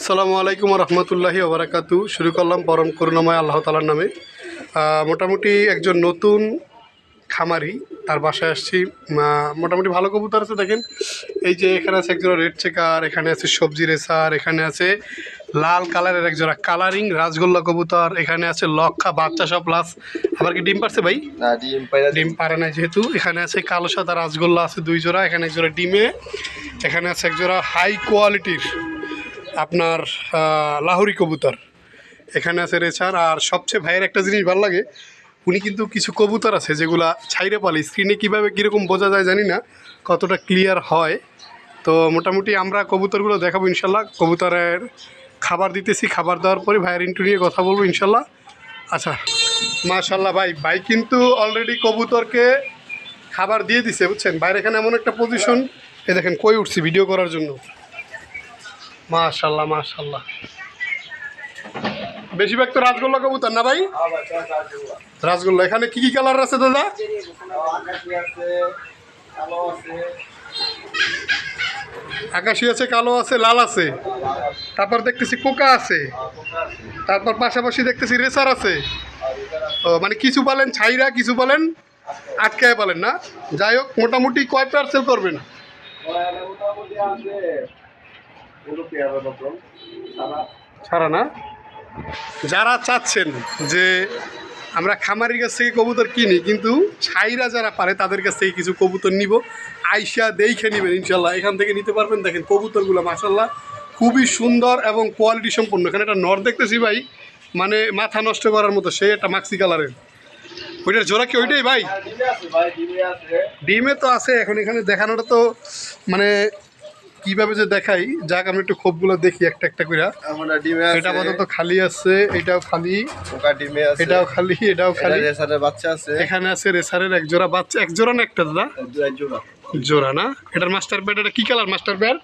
আসসালামু আলাইকুম রহমতুল্লাহি ওবরাকাতু শুরু করলাম পরম করুণাময় আল্লাহ তালার নামে। মোটামুটি একজন নতুন খামারি তার বাসায় আসছি। মোটামুটি ভালো কবুতর আছে দেখেন। এই যে এখানে আছে একজোড়া রেড চেকার এখানে আছে সবজি রেসার এখানে আছে লাল কালারের একজোড়া কালারিং রাজগোল্লা কবুতর এখানে আছে লক্ষা বাচ্চা সব প্লাস আবার কি ডিম পারছে ভাই? ডিম ডিম পারে না যেহেতু। এখানে আছে কালো সাদা রাসগোল্লা আছে দুই জোড়া এখানে এক জোড়া ডিমে এখানে আছে এক জোড়া হাই কোয়ালিটির আপনার লাহোরি কবুতর। এখানে আছে রেচার আর সবচেয়ে ভাইয়ের একটা জিনিস ভালো লাগে, উনি কিন্তু কিছু কবুতর আছে যেগুলা ছাইরে পালে। স্ক্রিনে কীভাবে, কীরকম বোঝা যায় জানি না, কতটা ক্লিয়ার হয়। তো মোটামুটি আমরা কবুতরগুলো দেখাবো ইনশাল্লাহ। কবুতরের খাবার দিতেছি, খাবার দেওয়ার পরে ভাইয়ের ইন্টু নিয়ে কথা বলব ইনশাল্লাহ। আচ্ছা মাশাল্লাহ ভাই ভাই কিন্তু অলরেডি কবুতরকে খাবার দিয়ে দিছে, বুঝছেন? বাইরে এখানে এমন একটা পজিশন এ দেখেন, কই উঠছি ভিডিও করার জন্য। মাশাল্লাহ মাশাল্লাহ বেশিরভাগ তো রাজগোল্লা কবুতর না ভাই? রাজগোল্লা, এখানে কি কি কালার আছে দাদা? আকাশি আছে, কালো আছে, লাল আছে। তারপর দেখতেছি কোকা আছে। তারপর পাশাপাশি দেখতেছি রেসার আছে। ও মানে কিছু বলেন ছাইরা, কিছু বলেন আটকায় বলেন না? যাই হোক, মোটামুটি কয় পার্সেল করবেন? ছাড়া না? যারা চাচ্ছেন যে আমরা খামারির কাছ থেকে কবুতর কিনি কিন্তু ছাইরা যারা পারে তাদের কাছ থেকে কিছু কবুতর নিব আইসা দেখে নেবেন ইনশাল্লাহ। এখান থেকে নিতে পারবেন। দেখেন কবুতরগুলো মাসাল্লাহ খুবই সুন্দর এবং কোয়ালিটি সম্পন্ন। এখানে একটা নর দেখতেছি ভাই মানে মাথা নষ্ট করার মতো সে একটা মাক্সি কালারের ওইটার জোড়া কি ওইটাই ভাই? ডিমে তো আছে এখন এখানে দেখানোটা তো মানে কীভাবে যে দেখাই যাক আমি একটু খোপগুলো দেখি একটা একটা করে আমরা ডিমে এটা আপাতত খালি আছে এটাও খালি। পোকা ডিমে আছে। এটাও খালি এটাও খালি। রেসারের বাচ্চা আছে। এখানে আছে রেসারের এক জোড়া বাচ্চা এক জোড়া না একটা দাদা? জোড়া জোড়া। না? এটার মাস্টার প্যাড এটা কি colour master pad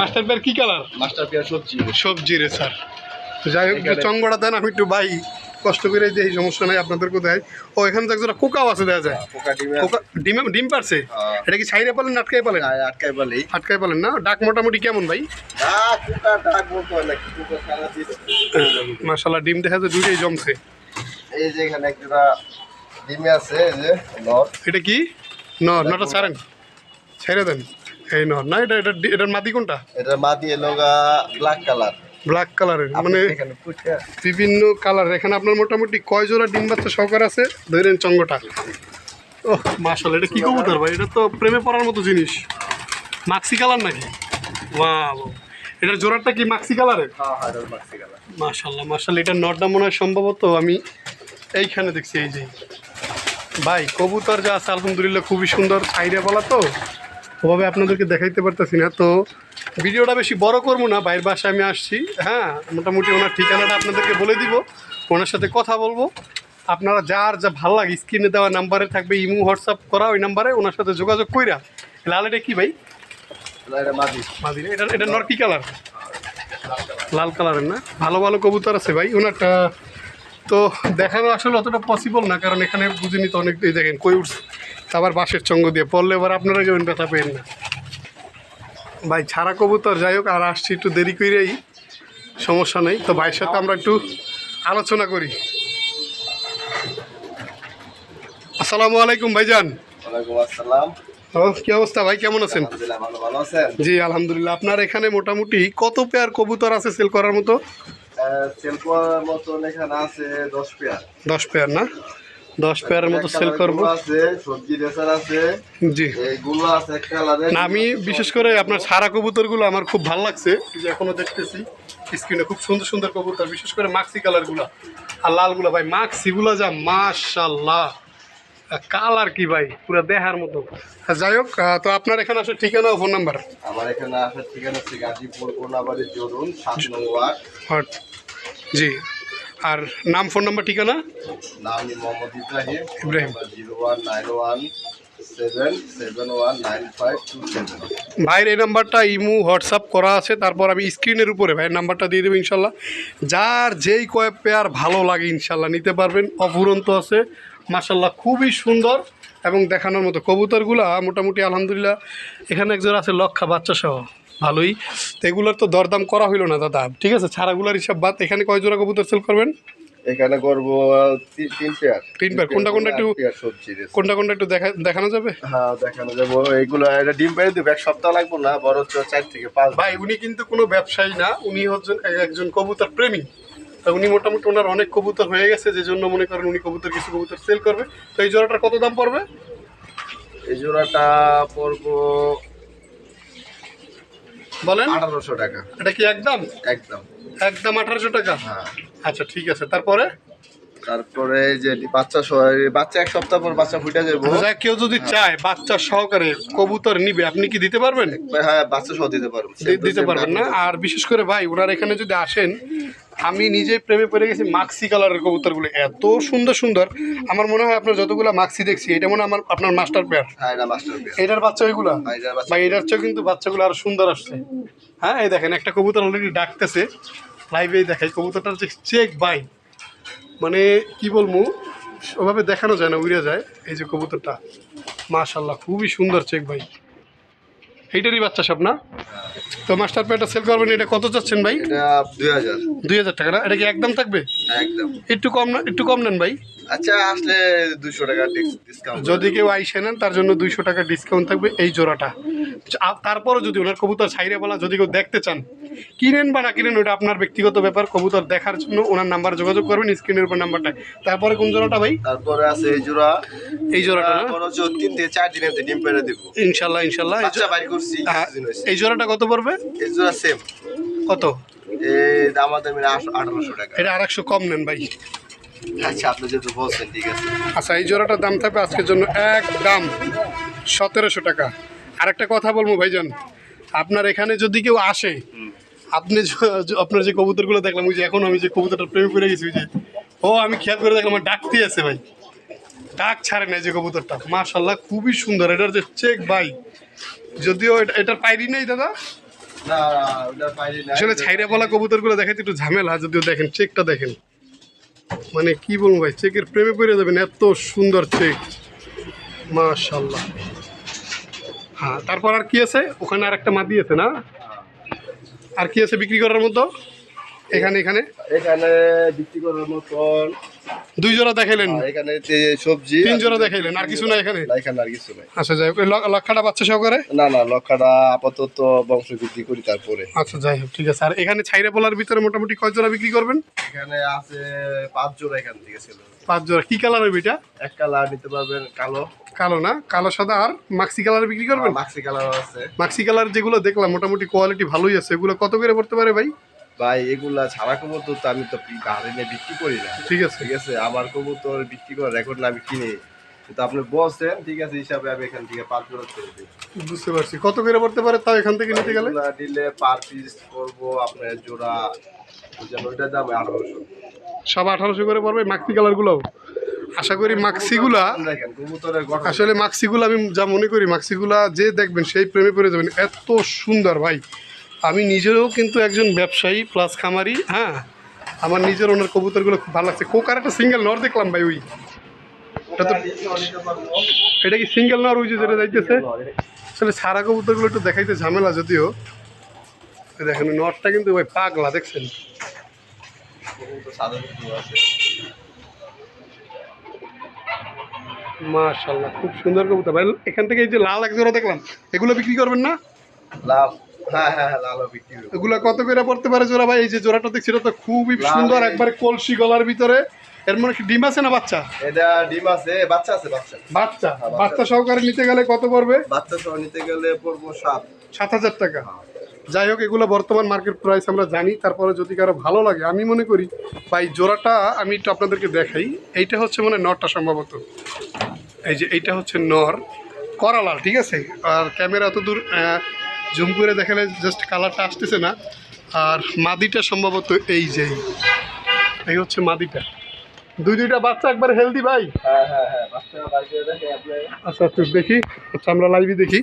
master pad কি কালার? মাস্টার পিয়ার সবজি। সবজি রেসার। যাই হোক চঙ্গড়া দেন আমি একটু ভাই কষ্ট করে যে এই সমস্যা নাই আপনাদেরকে দেয়। ও এখানে তো একজোড়া কোকাও আছে দেখা যায়। কোকা ডিমে ডিম পারছে? হ্যাঁ। এটা কি ছাইরে পালেন আটকাই পালেন? আটকাই বলি আটকাই পালেন না? ডাক মোটামুটি কেমন ভাই? হয় মার্শাল্লাহ ডিম দেখা যায় দুইটাই জমছে। এই যে এখানে একটা ডিমে আছে এই যে নর। এটা কি? ন নটা ছাড়েন। ছেড়ে দেন। এই ন না এটা এটা এটার মাটি কোনটা? এটা মা দিয়ে লগা ব্ল্যাক কালার ব্ল্যাক কালারের মানে বিভিন্ন কালার এখানে আপনার মোটামুটি কয় জোড়া ডিম বাচ্চা সহকার আছে? ধরেন চঙ্গটা। ও মাশাল এটা কি কবুতর ভাই? এটা তো প্রেমে পড়ার মতো জিনিস। মাক্সি কালার নাকি? ওয়াও। এটার জোড়াটা কি মাক্সি কালারের? হ্যাঁ হ্যাঁ এটা মাক্সি কালার। মাশাল্লাহ মাশাল এটা নটটা মনে হয় সম্ভবত আমি এইখানে দেখছি এই যে। ভাই কবুতর যা আছে আলহামদুলিল্লাহ খুবই সুন্দর। আইডিয়া বলা তো। ওভাবে আপনাদেরকে দেখাইতে পারতেছি না তো ভিডিওটা বেশি বড় করব না বাইরের বাসায় আমি আসছি। হ্যাঁ মোটামুটি ওনার ঠিকানাটা আপনাদেরকে বলে দিব ওনার সাথে কথা বলব। আপনারা যার যা ভালো লাগে স্ক্রিনে দেওয়া নাম্বারে থাকবে ইমো হোয়াটসঅ্যাপ করা ওই নাম্বারে ওনার সাথে যোগাযোগ কইরা। লাল এটা কি ভাই? এটা এটা এটা নর কি কালার। লাল কালারের না? ভালো ভালো কবুতর আছে ভাই ওনারটা। তো দেখানো আসলে অতটা পসিবল না কারণ এখানে বুঝিনি তো অনেক দেখেন কই উঠছে। আবার বাঁশের চঙ্গ দিয়ে পড়লে এবার আপনারা কেমন ব্যথা পেন না। ভাই ছাড়া কবুতর যাই হোক আর আসছি একটু দেরি করেই সমস্যা নেই। তো ভাইয়ের সাথে আমরা একটু আলোচনা করি। আসসালামু আলাইকুম ভাইজান। কি অবস্থা ভাই কেমন আছেন? জি আলহামদুলিল্লাহ। আপনার এখানে মোটামুটি কত পেয়ার কবুতর আছে সেল করার মতো? সেল করার মতন এখানে আছে দশ পেয়ার। দশ পেয়ার না? দশ পেয়ারের মতো সেল করব। জি। না আমি বিশেষ করে আপনার সারা কবুতরগুলো আমার খুব ভালো লাগছে। যে এখনও দেখতেছি স্ক্রিনে খুব সুন্দর সুন্দর কবুতর বিশেষ করে মাক্সি কালারগুলো আর লালগুলো ভাই মাক্সিগুলো যা মাশাল্লাহ কালার কি ভাই? পুরো দেখার মতো। যাই হোক তো আপনার এখানে আসলে ঠিকানা ও ফোন নাম্বার আমার এখানে আসার ঠিকানা হচ্ছে গাজীপুর কোনাবাড়ি জরুন সাত নং ওয়ার্ড। হট। জি। আর নাম ফোন নাম্বার ঠিকানা? নাম Mohammad Ibrahim. Ibrahim. Zero one nine one ভাইয়ের এই নাম্বারটা ইমু হোয়াটসঅ্যাপ করা আছে তারপর আমি স্ক্রিনের উপরে ভাইয়ের নাম্বারটা দিয়ে দেবো ইনশাল্লাহ। যার যেই কয়েক পেয়ার ভালো লাগে ইনশাল্লাহ নিতে পারবেন। অফুরন্ত আছে। মাসাল্লাহ খুবই সুন্দর এবং দেখানোর মতো কবুতরগুলা মোটামুটি আলহামদুলিল্লাহ। এখানে একজন আছে লক্ষা বাচ্চা সহ ভালোই। তো এগুলোর তো দরদাম করা হইল না দাদা। ঠিক আছে ছাড়াগুলার হিসাব বাদ এখানে কয় জোড়া কবুতর সেল করবেন? এখানে করব তিন পেয়ার তিন পেয়ার। কোনটা কোনটা একটু- কোনটা কোনটা একটু দেখা দেখানো যাবে? হ্যাঁ দেখানো যাব। এইগুলো এটা ডিম পেড়ে দিব এক সপ্তাহ লাগবো না বড় হচ্ছে চার থেকে পাঁচ ভাই উনি কিন্তু কোনো ব্যবসায়ী না উনি হচ্ছেন একজন কবুতর প্রেমী। তা উনি মোটামুটি ওনার অনেক কবুতর হয়ে গেছে যে জন্য মনে করেন উনি কবুতর কিছু কবুতর সেল করবে। তো এই জোড়াটার কত দাম পড়বে? এই জোড়াটা পড়ব বলেন। আঠারোশো টাকা। এটা কি একদম? একদম। একদম আঠারোশো টাকা? হ্যাঁ। আচ্ছা ঠিক আছে। তারপরে? তারপরে যে বাচ্চা বাচ্চা এক সপ্তাহ পর বাচ্চা ফুটে যাবে। আচ্ছা, কেউ যদি চায় বাচ্চা সহকারে কবুতর নিবে আপনি কি দিতে পারবেন? হ্যাঁ বাচ্চা সহ দিতে পারবেন দিতে পারবেন না। আর বিশেষ করে ভাই ওনার এখানে যদি আসেন আমি নিজে প্রেমে পড়ে গেছি মাক্সি কালারের কবুতরগুলো। এত সুন্দর সুন্দর। আমার মনে হয় আপনার যতগুলো মাক্সি দেখছি এটা মনে হয় আমার আপনার মাস্টার পেয়ার হ্যাঁ পেয়ার এটার বাচ্চা ওইগুলা? হ্যাঁ, এটার বাচ্চা। চেয়েও কিন্তু বাচ্চাগুলো আরও সুন্দর আসছে। হ্যাঁ এই দেখেন একটা কবুতর অলরেডি ডাকতেছে। লাইভেই দেখাই কবুতরটার যে চেক বাই মানে কি বলব ওভাবে দেখানো যায় না উড়ে যায়। এই যে কবুতরটা। মাশাল্লাহ খুবই সুন্দর চেক ভাই এইটারই বাচ্চা সব না? তো মাস্টার পেয়ারটা সেল করবেন এটা কত চাচ্ছেন ভাই? দুই হাজার টাকা না? এটা কি একদম থাকবে? একদম। একটু কম না একটু কম নেন ভাই। আচ্ছা আসলে দুশো টাকা ডিসকাউন্ট যদি কেউ আইসে নেন তার জন্য দুইশো টাকা ডিসকাউন্ট থাকবে এই জোড়াটা। তারপরও যদি ওনার কবুতর ছাইরে বলা যদি কেউ দেখতে চান কিনেন বা না কিনেন ওটা আপনার ব্যক্তিগত ব্যাপার। কবুতর দেখার জন্য ওনার নাম্বার যোগাযোগ করবেন স্ক্রিনের উপর নাম্বারটা তারপরে কোন জোড়াটা ভাই? তারপরে আছে এই জোড়া। এই জোড়াটা তারপর হচ্ছে তিন থেকে চার দিনের ডিম পেড়ে দিব। ইনশাল্লাহ ইনশাল্লাহ। এই বাচ্চা বাইর করছি। এই জোড়াটা কত পড়বে? এই জোড়া সেম কত? এই দাম আমাদের আঠারোশো টাকা। এটা আর একশো কম নেন ভাই। আচ্ছা আপনি যেহেতু বলছেন ঠিক আছে। আচ্ছা এই জোড়াটার দাম থাকবে আজকের জন্য এক দাম সতেরোশো টাকা। আরেকটা কথা বলব ভাইজান আপনার এখানে যদি কেউ আসে আপনি আপনার যে কবুতরগুলো দেখলাম ওই যে এখন আমি যে কবুতরটা প্রেমে পড়ে গেছি ওই যে ও আমি খেয়াল করে দেখলাম আমার ডাকতে আছে ভাই। ডাক ছাড়ে না যে কবুতরটা। মাশাল্লাহ খুবই সুন্দর। এটার যে চেক ভাই। যদিও এটা- এটার পাইরি নেই দাদা? আসলে ছাইরা বলা কবুতরগুলো দেখাতে একটু ঝামেলা যদিও দেখেন চেকটা দেখেন। মানে কি বলব ভাই, চেকের প্রেমে পড়ে যাবেন, এত সুন্দর চেক। মাশাল্লাহ হ্যাঁ তারপর আর কি আছে? ওখানে আর একটা মাদি আছে না? আর কি আছে বিক্রি করার মতো? এখানে এখানে? এখানে বিক্রি করার মতন দুই জোড়া দেখাইলেন। আর এখানে সবজি তিন জোড়া দেখাইলেন আর কিছু না এখানে? এখানে আর কিছু নাই। আচ্ছা যাই লক্ষাটা বাচ্চা সহকারে? না না লক্ষাটা আপাতত বংশ বৃদ্ধি করি তারপরে। আচ্ছা যাই হোক ঠিক আছে। আর এখানে ছাইরা পোলার ভিতরে মোটামুটি কয় জোড়া বিক্রি করবেন? এখানে আছে পাঁচ জোড়া এখান থেকে ছিল পাঁচ জোড়া। কি কালার হবে এটা? এক কালার নিতে পারবেন কালো। কালো না? কালো সাদা আর মাক্সি কালার বিক্রি করবেন? মাক্সি কালার আছে। মাক্সি কালার যেগুলো দেখলাম মোটামুটি কোয়ালিটি ভালোই আছে। এগুলো কত করে পড়তে পারে ভাই? ভাই এগুলা ছাড়া কবুতর তো আমি তো গাড়ি নিয়ে বিক্রি করি না। ঠিক আছে। ঠিক আছে আমার কবুতর বিক্রি করার রেকর্ড না আমি কিনি। কিন্তু আপনি বলছেন ঠিক আছে হিসাবে আমি এখান থেকে জোড়া ছেড়ে দিই বুঝতে পারছি। কত করে পড়তে পারে তাও এখান থেকে নিতে গেলে? এগুলা নিলে পার পিস করব আপনার জোড়া যেন ওইটার দাম আঠারোশো। সব আঠারোশো করে পড়বে মাক্সি কালারগুলো আশা করি মাক্সিগুলা আসলে মাক্সিগুলো আমি যা মনে করি মাক্সিগুলা যে দেখবেন সেই প্রেমে পড়ে যাবেন। এত সুন্দর ভাই। আমি নিজেরও কিন্তু একজন ব্যবসায়ী প্লাস খামারি হ্যাঁ? আমার নিজের ওনার কবুতরগুলো খুব ভালো লাগছে। কোকার একটা সিঙ্গেল নর দেখলাম ভাই, ওই। এটা কি সিঙ্গেল নর, ওই যে যেটা যাইতেছে? আসলে সারা কবুতরগুলো একটু দেখাইতে ঝামেলা যদিও। দেখেন নটটা কিন্তু ভাই পাগলা, দেখছেন? মাশাল্লাহ খুব সুন্দর কবুতর। ভাই, এখান থেকে এই যে লাল এক জোড়া দেখলাম, এগুলো বিক্রি করবেন না? লাভ হ্যাঁ হ্যাঁ হ্যাঁ বিক্রি এগুলো কত করে পড়তে পারে জোড়া ভাই? এই যে জোড়াটা দেখছি এটা তো খুবই সুন্দর একবারে কলসি গলার ভিতরে। এর মানে কি ডিম আছে না বাচ্চা? এটা ডিম আছে বাচ্চা আছে বাচ্চা। বাচ্চা? হ্যাঁ, বাচ্চা সহকারে নিতে গেলে কত পড়বে? বাচ্চা সহ নিতে গেলে পড়ব সাত। সাত হাজার টাকা। যাই হোক এগুলো বর্তমান মার্কেট প্রাইস আমরা জানি তারপরে যদি কারও ভালো লাগে আমি মনে করি ভাই জোড়াটা আমি একটু আপনাদেরকে দেখাই। এইটা হচ্ছে মানে নরটা সম্ভবত। এই যে এইটা হচ্ছে নর করালাল ঠিক আছে? আর ক্যামেরা অত দূর জুম করে দেখালে জাস্ট কালারটা আসতেছে না। আর মাদিটা সম্ভবত এই যে। এই হচ্ছে মাদিটা। দুই দুইটা বাচ্চা একবার হেলদি ভাই? হ্যাঁ হ্যাঁ হ্যাঁ আচ্ছা একটু দেখি। আচ্ছা আমরা লাইভই দেখি।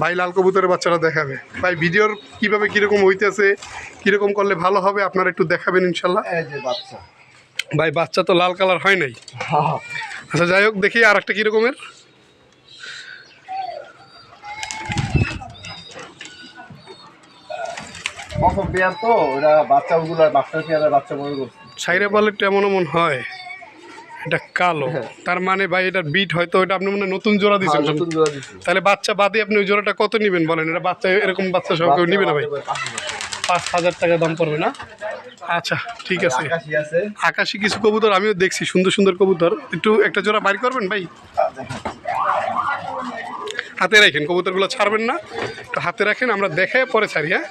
ভাই লাল কবুতরের বাচ্চারা দেখাবে। ভাই ভিডিওর কীভাবে কীরকম হইতেছে কীরকম করলে ভালো হবে আপনারা একটু দেখাবেন ইনশাল্লাহ। বাচ্চা। ভাই বাচ্চা তো লাল কালার হয় নাই। আচ্ছা যাই হোক দেখি আর একটা কীরকমের। প্রথম পেয়ার তো ওরা বাচ্চাগুলো বাচ্চা পেয়ারের বাচ্চা বড় করছে। সাইরে বলে এমন এমন হয় এটা কালো। তার মানে ভাই এটার বিট হয়তো এটা আপনি মনে নতুন জোড়া দিচ্ছেন হ্যাঁ, তাহলে বাচ্চা বাদে আপনি ওই জোড়াটা কত নেবেন বলেন? এটা বাচ্চা এরকম বাচ্চা সব কেউ নিবে না ভাই। পাঁচ হাজার। টাকা দাম পড়বে না? আচ্ছা ঠিক আছে। আকাশি কিছু কবুতর আমিও দেখছি সুন্দর সুন্দর কবুতর। একটু একটা জোড়া বাইর করবেন ভাই? হাতে রাখেন কবুতরগুলো ছাড়বেন না। একটু হাতে রাখেন আমরা দেখে পরে ছাড়ি হ্যাঁ?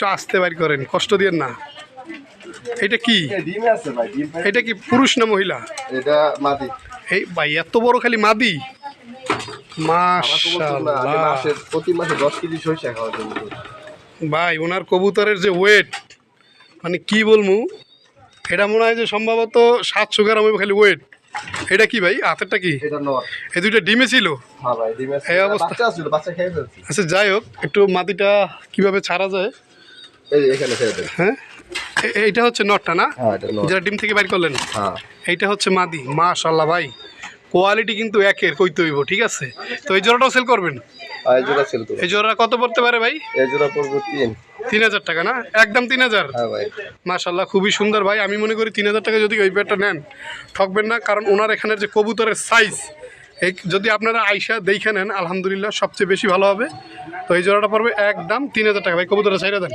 একটু আস্তে বাইর করেন কষ্ট দিয়ে না। এটা কি? এটা কি পুরুষ না মহিলা? এটা এই ভাই এত বড় খালি মাদি? ভাই ওনার কবুতরের যে ওয়েট মানে কি বলব? এটা মনে হয় যে সম্ভবত সাতশো গ্রাম হবে খালি ওয়েট এটা কি ভাই? হাতেরটা কি? এই দুইটা ডিমে ছিল? হ্যাঁ এই অবস্থা- আচ্ছা যাই হোক একটু মাটিটা কীভাবে ছাড়া যায়? এই এখানে ছেড়ে দেন হ্যাঁ এইটা হচ্ছে নটটা না? হ্যাঁ যেটা ডিম থেকে বাইর করলেন? হ্যাঁ। এইটা হচ্ছে মাদি। মাশাল্লাহ ভাই। কোয়ালিটি কিন্তু একের কইতে হইব ঠিক আছে? তো এই জোড়াটাও সেল করবেন? এই জোড়া ছিল তো এই জোড়া কত পড়তে পারে ভাই? এই জোড়া পড়ব তিন। তিন হাজার টাকা না? একদম তিন হাজার? হ্যাঁ ভাই। মাশাল্লাহ খুবই সুন্দর ভাই। আমি মনে করি তিন হাজার টাকা যদি ওই পেয়ারটা নেন ঠকবেন না কারণ ওনার এখানের যে কবুতরের সাইজ এই যদি আপনারা আইসা দেখে নেন আলহামদুলিল্লাহ সবচেয়ে বেশি ভালো হবে। তো এই জোড়াটা পড়বে একদম তিন হাজার টাকা। ভাই কবুতরের ছাইরা দেন।